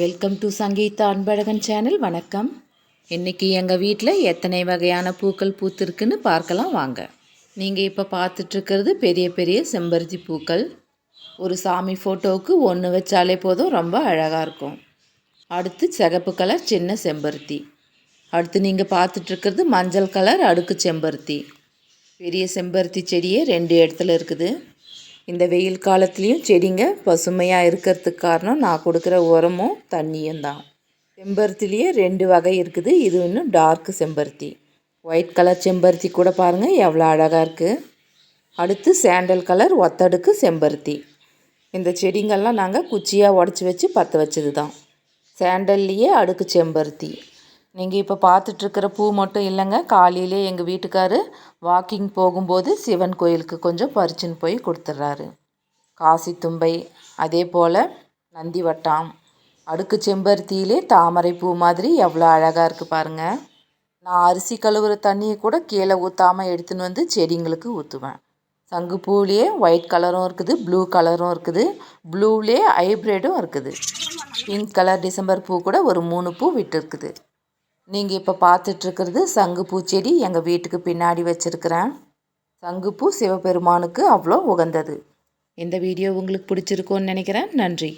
Welcome to Sangeetha Anbazhagan channel வணக்கம். இன்றைக்கி எங்கள் வீட்டில் எத்தனை வகையான பூக்கள் பூத்திருக்குன்னு பார்க்கலாம் வாங்க. நீங்கள் இப்போ பார்த்துட்ருக்கிறது பெரிய பெரிய செம்பருத்தி பூக்கள். ஒரு சாமி ஃபோட்டோவுக்கு ஒன்று வச்சாலே போதும் ரொம்ப அழகாக இருக்கும். அடுத்து சிகப்பு கலர் சின்ன செம்பருத்தி. அடுத்து நீங்கள் பார்த்துட்ருக்கிறது மஞ்சள் கலர் அடுக்கு செம்பருத்தி. பெரிய செம்பருத்தி செடியே ரெண்டு இடத்துல இருக்குது. இந்த வெயில் காலத்துலேயும் செடிங்க பசுமையாக இருக்கிறதுக்கு காரணம் நான் கொடுக்குற உரமும் தண்ணியும் தான். செம்பருத்திலேயே ரெண்டு வகை இருக்குது. இது இன்னும் டார்க் செம்பருத்தி. ஒயிட் கலர் செம்பருத்தி கூட பாருங்கள் எவ்வளோ அழகாக இருக்குது அடுத்து சாண்டல் கலர் ஒத்தடுக்கு செம்பருத்தி. இந்த செடிங்கள்லாம் நாங்கள் குச்சியாக உடச்சி வச்சு பற்ற வச்சது தான் சாண்டல்லையே அடுக்கு செம்பருத்தி. நீங்கள் இப்போ பார்த்துட்ருக்கிற பூ மட்டும் இல்லைங்க. காலையிலே எங்கள் வீட்டுக்காரு வாக்கிங் போகும்போது சிவன் கோயிலுக்கு கொஞ்சம் பறிச்சுன்னு போய் கொடுத்துட்றாரு. காசி தும்பை அதே போல் நந்தி வட்டாம் அடுக்கு செம்பருத்தியிலே தாமரை பூ மாதிரி எவ்வளோ அழகாக இருக்குது பாருங்கள் நான் அரிசி கழுவுற தண்ணியை கூட கீழே ஊற்றாமல் எடுத்துன்னு வந்து செடிங்களுக்கு ஊற்றுவேன் சங்கு பூவிலேயே ஒயிட் கலரும் இருக்குது ப்ளூ கலரும் இருக்குது ப்ளூவிலே ஹைப்ரிடும் இருக்குது. பிங்க் கலர் டிசம்பர் பூ கூட ஒரு மூணு பூ விட்டுருக்குது. நீங்கள் இப்போ பார்த்துட்ருக்கிறது சங்குப்பூ செடி எங்கள் வீட்டுக்கு பின்னாடி வச்சுருக்கிறேன். சங்குப்பூ சிவபெருமானுக்கு அவ்வளோ உகந்தது. இந்த வீடியோ உங்களுக்கு பிடிச்சிருக்கோன்னு நினைக்கிறேன். நன்றி.